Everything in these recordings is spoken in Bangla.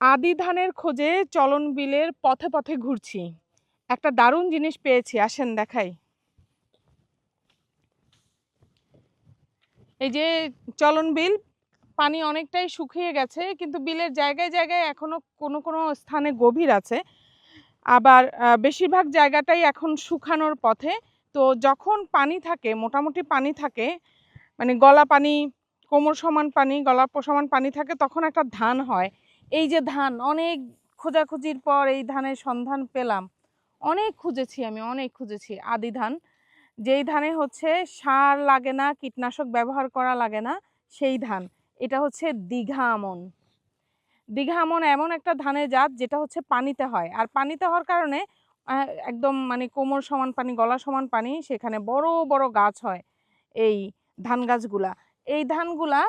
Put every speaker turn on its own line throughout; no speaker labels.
আদি ধানের খোঁজে চলন বিলের পথে পথে ঘুরছি। একটা দারুণ জিনিস পেয়েছি, আসেন দেখাই। এই যে চলন বিল, পানি অনেকটাই শুকিয়ে গেছে, কিন্তু বিলের জায়গায় জায়গায় এখনও কোনো কোনো স্থানে গভীর আছে। আবার বেশিরভাগ জায়গাটাই এখন শুকানোর পথে। তো যখন পানি থাকে, মোটামুটি পানি থাকে মানে গলা পানি, কোমর সমান পানি, গলা সমান পানি থাকে, তখন একটা ধান হয়। এই যে ধান, অনেক খোঁজাখুঁজির পর এই ধানের সন্ধান পেলাম। অনেক খুঁজেছি আমি, অনেক খুঁজেছি আদি ধান। যেই ধানে হচ্ছে সার লাগে না, কীটনাশক ব্যবহার করা লাগে না, সেই ধান। এটা হচ্ছে দীঘা আমন। দীঘা আমন এমন একটা ধানের জাত যেটা হচ্ছে পানিতে হয়। আর পানিতে হওয়ার কারণে একদম মানে কোমর সমান পানি, গলা সমান পানি, সেখানে বড় বড় গাছ হয় এই ধান গাছগুলা। এই ধানগুলা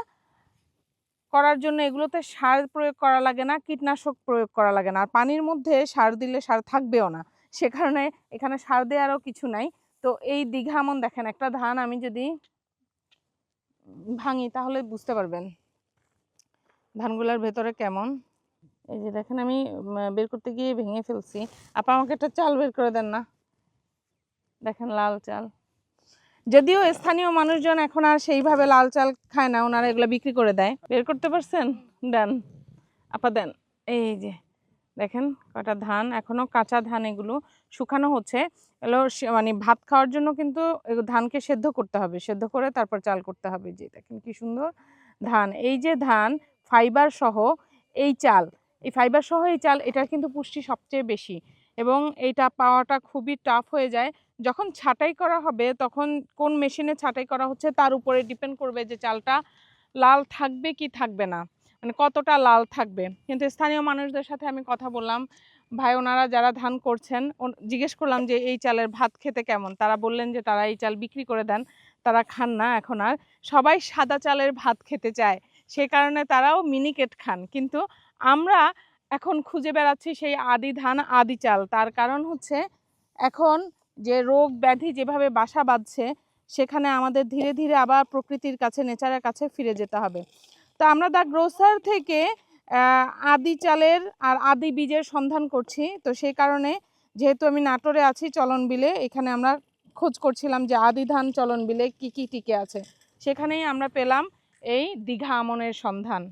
করার জন্য এগুলোতে সার প্রয়োগ করা লাগে না, কীটনাশক প্রয়োগ করা লাগে না। আর পানির মধ্যে সার দিলে সার থাকবেও না। সে কারণে এখানে সার দেওয়ারও কিছু নাই। তো এই দীঘা আমন দেখেন, একটা ধান আমি যদি ভাঙি তাহলে বুঝতে পারবেন ধানগুলার ভেতরে কেমন। এই যে দেখেন, আমি বের করতে গিয়ে ভেঙে ফেলছি। আপা আমাকে একটা চাল বের করে দেন না। দেখেন, লাল চাল। যদিও স্থানীয় মানুষজন এখন আর সেইভাবে লাল চাল খায় না, ওনারা এগুলো বিক্রি করে দেয়। বের করতে পারছেন? দেন, আপা দেন। এই যে, দেখেন কটা ধান, এখনও কাঁচা ধান এগুলো শুকানো হচ্ছে। এগুলো মানে ভাত খাওয়ার জন্য কিন্তু ধানকে সেদ্ধ করতে হবে। সেদ্ধ করে তারপর চাল করতে হবে। যে দেখেন কি সুন্দর ধান। এই যে ধান ফাইবার সহ এই চাল, এই ফাইবার সহ এই চাল, এটার কিন্তু পুষ্টি সবচেয়ে বেশি। এবং এইটা পাওয়াটা খুবই টাফ হয়ে যায়। যখন ছাটাই করা হবে, তখন কোন মেশিনে ছাঁটাই করা হচ্ছে, তার উপরে ডিপেন্ড করবে যে চালটা লাল থাকবে কি থাকবে না। মানে কতটা লাল থাকবে। কিন্তু স্থানীয় মানুষদের সাথে আমি কথা বললাম। ভাই, ওনারা যারা ধান করছেন জিজ্ঞেস করলাম যে এই চালের ভাত খেতে কেমন? তারা বললেন যে তারা এই চাল বিক্রি করে দেন। তারা খান না এখন আর। সবাই সাদা চালের ভাত খেতে চায়। সে কারণে তারাও মিনিকেট খান। কিন্তু আমরা এখন খুঁজে বেড়াচ্ছি সেই আদি ধান, আদি চাল। তার কারণ হচ্ছে, এখন যে রোগ ব্যাধি যেভাবে বাসা বাঁধছে, সেখানে আমাদের ধীরে ধীরে আবার প্রকৃতির কাছে নেচারের কাছে ফিরে যেতে হবে। তো আমরা দ্য গ্রোসার থেকে আদি চালের আর আদি বীজের সন্ধান করছি। তো সেই কারণে, যেহেতু আমি নাটোরে আছি চলন বিলে, এখানে আমরা খোঁজ করছিলাম যে আদি ধান চলন বিলে কী কী টিকে আছে। সেখানেই আমরা পেলাম এই দীঘা আমনের সন্ধান।